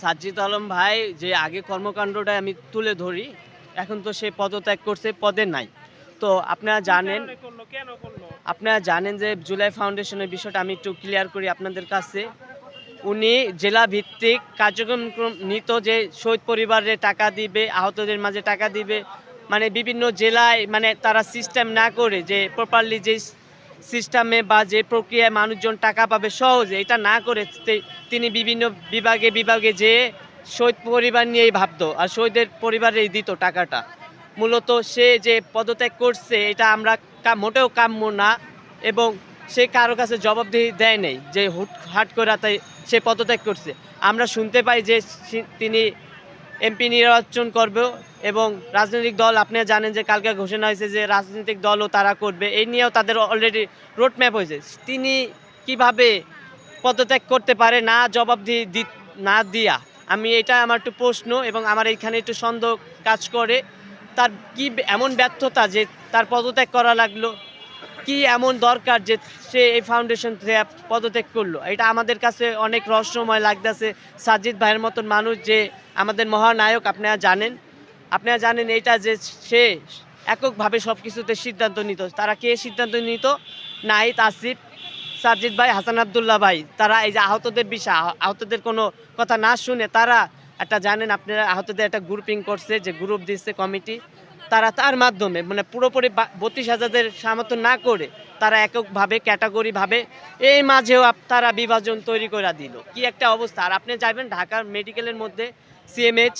সাজ্জিদ আলম ভাই যে আগে কর্মকাণ্ডটা আমি তুলে ধরি, এখন তো সে পদত্যাগ করছে, পদে নাই। তো আপনারা জানেন আপনারা জানেন যে জুলাই ফাউন্ডেশনের বিষয়টা আমি একটু ক্লিয়ার করি আপনাদের কাছে। উনি জেলা ভিত্তিক কার্যক্রম নিত যে শহীদ পরিবারে টাকা দিবে, আহতদের মাঝে টাকা দিবে মানে বিভিন্ন জেলায় মানে তারা সিস্টেম না করে যে প্রপারলি যে সিস্টেমে বা যে প্রক্রিয়ায় মানুষজন টাকা পাবে সহজে, এটা না করে তিনি বিভিন্ন বিভাগে বিভাগে যে শহীদ পরিবার নিয়েই ভাবতো, আর শহীদের পরিবারেই দিত টাকাটা। মূলত সে যে পদত্যাগ করছে, এটা আমরা মোটেও কাম্য না এবং সে কারও কাছে জবাবদিহি দেয় নেই যে হুট, হাট করে তাই সে পদত্যাগ করছে। আমরা শুনতে পাই যে তিনি এমপি নির্বাচন করবে এবং রাজনৈতিক দল, আপনি জানেন যে কালকে ঘোষণা হয়েছে যে রাজনৈতিক দলও তারা করবে। এই নিয়েও তাদের অলরেডি রোডম্যাপ হয়েছে। তিনি কীভাবে পদত্যাগ করতে পারে না জবাবদিহি দি- না দিয়া? আমি এটা আমার একটু প্রশ্ন এবং আমার এইখানে একটু সন্দেহ কাজ করে। তার কি এমন ব্যর্থতা যে তার পদত্যাগ করা লাগল? কি এমন দরকার যে সে এই ফাউন্ডেশন পদত্যাগ করল? এটা আমাদের কাছে অনেক রহস্যময় লাগতেছে। সাজিদ ভাইয়ের মতন মানুষ যে আমাদের মহানায়ক আপনারা জানেন? আপনারা জানেন এটা যে সে এককভাবে সব কিছুতে সিদ্ধান্ত নিত। তারা কে সিদ্ধান্ত নিত? নাহিদ, আসিফ, সাজিদ ভাই, হাসান আবদুল্লাহ ভাই। তারা এই যে আহতদের বিষয় আহতদের কোনো কথা না শুনে তারা একটা জানেন, আপনারা আহতদের একটা গ্রুপিং করছে, যে গ্রুপ দিচ্ছে কমিটি তারা তার মাধ্যমে মানে পুরোপুরি বত্রিশ হাজারদের সামর্থ্য না করে তারা এককভাবে, ক্যাটাগরিভাবে এই মাঝেও তারা বিভাজন তৈরি করে দিল। কি একটা অবস্থা। আর আপনি যাবেন ঢাকার মেডিকেলের মধ্যে সিএমএইচ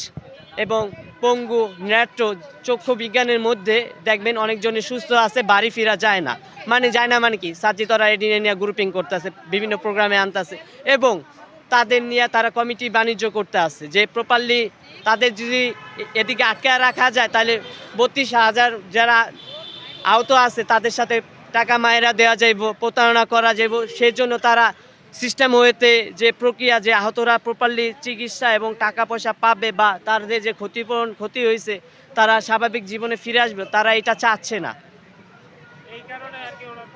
এবং পঙ্গু ন্যাট্রো চক্ষু বিজ্ঞানের মধ্যে দেখবেন অনেকজনই সুস্থ আছে, বাড়ি ফেরা যায় না। মানে যায় না মানে কি? সাজিতরা এডি নিয়ে গ্রুপিং করতেছে, বিভিন্ন প্রোগ্রামে আনতেছে। এবং তাদের নিয়ে তারা কমিটি বাণিজ্য করতে আসছে যে প্রপারলি তাদের যদি এদিকে আটকে রাখা যায়, তাহলে বত্রিশ হাজার যারা আহত আছে, তাদের সাথে টাকা মায়েরা দেওয়া যাইব, প্রতারণা করা যাইব। সেই জন্য তারা সিস্টেম হয়েতে যে প্রক্রিয়া, যে আহতরা প্রপারলি চিকিৎসা এবং টাকা পয়সা পাবে বা তাদের যে ক্ষতিপূরণ ক্ষতি হয়েছে, তারা স্বাভাবিক জীবনে ফিরে আসবে, তারা এটা চাচ্ছে না।